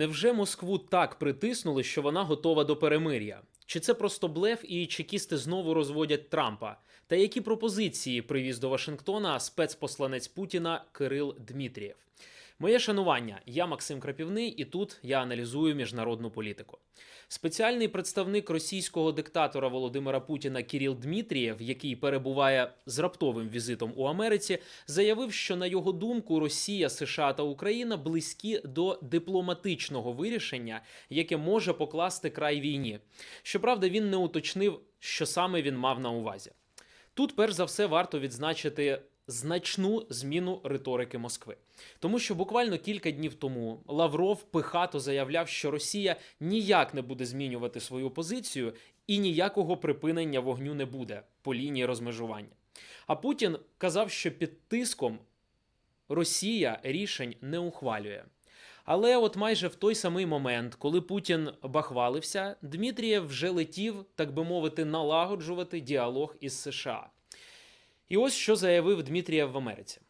Невже Москву так притиснули, що вона готова до перемир'я? Чи це просто блеф і чекісти знову розводять Трампа? Та які пропозиції привіз до Вашингтона спецпосланець Путіна Кирил Дмитрієв? Моє шанування, я Максим Крапівний, і тут я аналізую міжнародну політику. Спеціальний представник російського диктатора Володимира Путіна Кіріл Дмитрієв, який перебуває з раптовим візитом у Америці, заявив, що на його думку Росія, США та Україна близькі до дипломатичного вирішення, яке може покласти край війні. Щоправда, він не уточнив, що саме він мав на увазі. Тут, перш за все, варто відзначити значну зміну риторики Москви. Тому що буквально кілька днів тому Лавров пихато заявляв, що Росія ніяк не буде змінювати свою позицію і ніякого припинення вогню не буде по лінії розмежування. А Путін казав, що під тиском Росія рішень не ухвалює. Але от майже в той самий момент, коли Путін бахвалився, Дмитрієв вже летів, так би мовити, налагоджувати діалог із США. І ось що заявив Дмитрієв в Америці.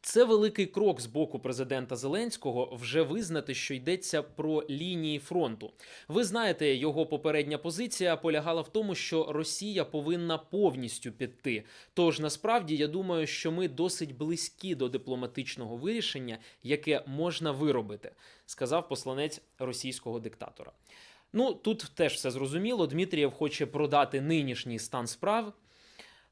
Це великий крок з боку президента Зеленського вже визнати, що йдеться про лінії фронту. Ви знаєте, його попередня позиція полягала в тому, що Росія повинна повністю піти. Тож насправді я думаю, що ми досить близькі до дипломатичного вирішення, яке можна виробити, сказав посланець російського диктатора. Ну тут теж все зрозуміло. Дмитрієв хоче продати нинішній стан справ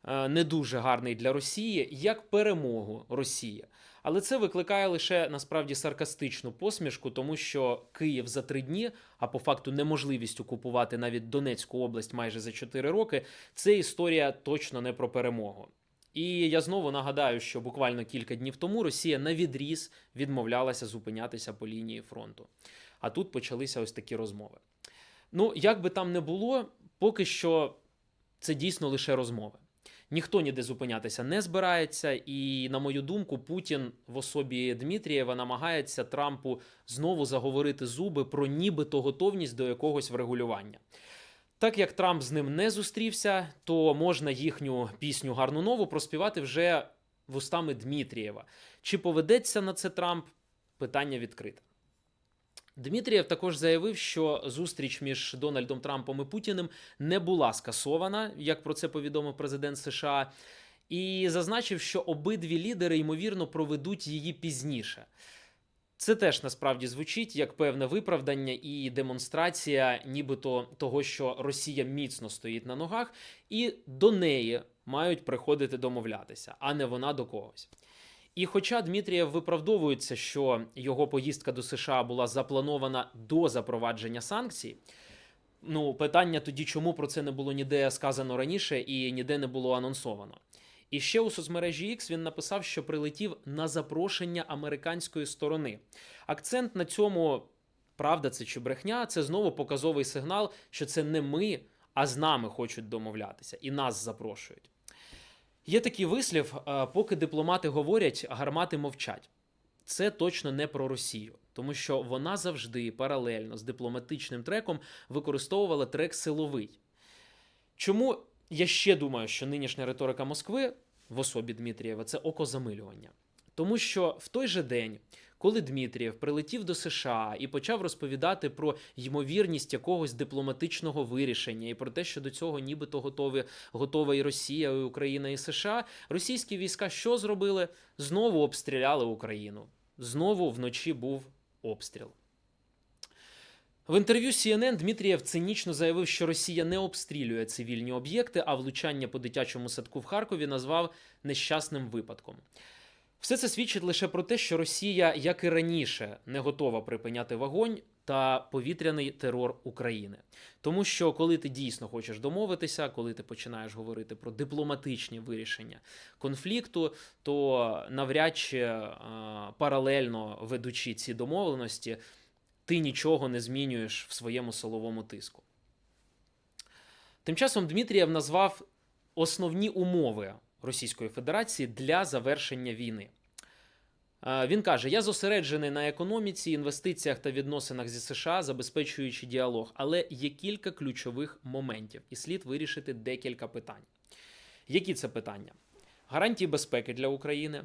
не дуже гарний для Росії як перемогу Росії. Але це викликає лише насправді саркастичну посмішку, тому що Київ за три дні, а по факту неможливість окупувати навіть Донецьку область майже за чотири роки. Це історія точно не про перемогу. І я знову нагадаю, що буквально кілька днів тому Росія на відріз відмовлялася зупинятися по лінії фронту. А тут почалися ось такі розмови. Ну, як би там не було, поки що це дійсно лише розмови. Ніхто ніде зупинятися не збирається, і на мою думку, Путін в особі Дмитрієва намагається Трампу знову заговорити зуби про нібито готовність до якогось врегулювання. Так як Трамп з ним не зустрівся, то можна їхню пісню гарну нову проспівати вже вустами Дмитрієва. Чи поведеться на це Трамп? Питання відкрите. Дмитрієв також заявив, що зустріч між Дональдом Трампом і Путіним не була скасована, як про це повідомив президент США, і зазначив, що обидві лідери ймовірно проведуть її пізніше. Це теж насправді звучить як певне виправдання і демонстрація, нібито того, що Росія міцно стоїть на ногах, і до неї мають приходити домовлятися, а не вона до когось. І хоча Дмитрієв виправдовується, що його поїздка до США була запланована до запровадження санкцій, ну питання тоді, чому про це не було ніде сказано раніше і ніде не було анонсовано. І ще у соцмережі X він написав, що прилетів на запрошення американської сторони. Акцент на цьому, правда, це чи брехня, це знову показовий сигнал, що це не ми, а з нами хочуть домовлятися і нас запрошують. Є такий вислів: е, поки дипломати говорять, гармати мовчать. Це точно не про Росію, тому що вона завжди паралельно з дипломатичним треком використовувала трек силовий. Чому я ще думаю, що нинішня риторика Москви в особі Дмитрієва це око замилювання. Тому що в той же день, коли Дмитрієв прилетів до США і почав розповідати про ймовірність якогось дипломатичного вирішення і про те, що до цього нібито готові, готова і Росія, і Україна, і США, російські війська що зробили? Знову обстріляли Україну. Знову вночі був обстріл. В інтерв'ю CNN Дмитрієв цинічно заявив, що Росія не обстрілює цивільні об'єкти, а влучання по дитячому садку в Харкові назвав нещасним випадком. Все це свідчить лише про те, що Росія, як і раніше, не готова припиняти вогонь та повітряний терор України. Тому що коли ти дійсно хочеш домовитися, коли ти починаєш говорити про дипломатичні вирішення конфлікту, то навряд чи е, паралельно ведучи ці домовленості, ти нічого не змінюєш в своєму силовому тиску. Тим часом Дмитрієв назвав основні умови Російської Федерації для завершення війни. Е, Він каже: Я зосереджений на економіці, інвестиціях та відносинах зі США, забезпечуючи діалог, але є кілька ключових моментів, і слід вирішити декілька питань. Які це питання? Гарантії безпеки для України,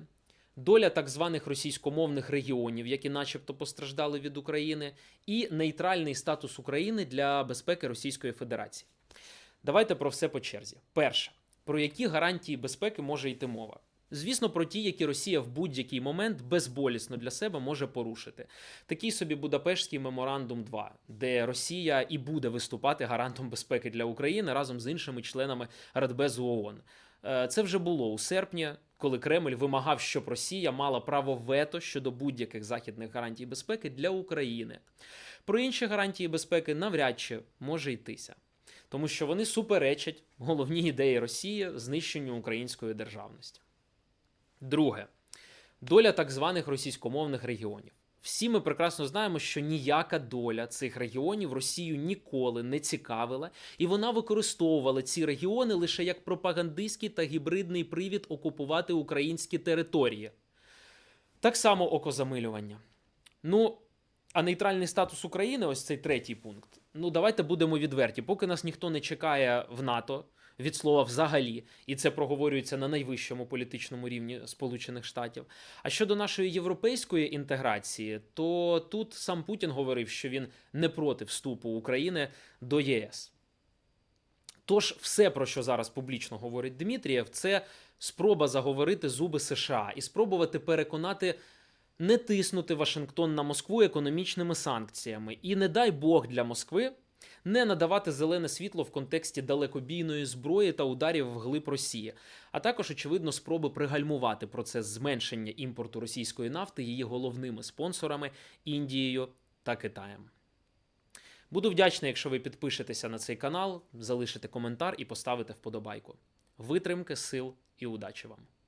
доля так званих російськомовних регіонів, які начебто постраждали від України, і нейтральний статус України для безпеки Російської Федерації. Давайте про все по черзі. Перше, про які гарантії безпеки може йти мова? Звісно, про ті, які Росія в будь-який момент безболісно для себе може порушити. Такий собі Будапештський меморандум 2, де Росія і буде виступати гарантом безпеки для України разом з іншими членами Радбезу ООН. Е, Це вже було у серпні, коли Кремль вимагав, щоб Росія мала право вето щодо будь-яких західних гарантій безпеки для України. Про інші гарантії безпеки навряд чи може йтися, тому що вони суперечать головній ідеї Росії знищенню української державності. Друге, доля так званих російськомовних регіонів. Всі ми прекрасно знаємо, що ніяка доля цих регіонів Росію ніколи не цікавила, і вона використовувала ці регіони лише як пропагандистський та гібридний привід окупувати українські території. Так само окозамилювання. Ну, а нейтральний статус України, ось цей третій пункт. Ну, давайте будемо відверті. Поки нас ніхто не чекає в НАТО від слова взагалі, і це проговорюється на найвищому політичному рівні Сполучених Штатів. А щодо нашої європейської інтеграції, то тут сам Путін говорив, що він не проти вступу України до ЄС. Тож, все, про що зараз публічно говорить Дмитрієв, це спроба заговорити зуби США і спробувати переконати не тиснути Вашингтон на Москву економічними санкціями. І не дай Бог для Москви не надавати зелене світло в контексті далекобійної зброї та ударів вглиб Росії, а також, очевидно, спроби пригальмувати процес зменшення імпорту російської нафти її головними спонсорами Індією та Китаєм. Буду вдячний, якщо ви підпишетеся на цей канал, залишите коментар і поставите вподобайку. Витримки, сил і удачі вам!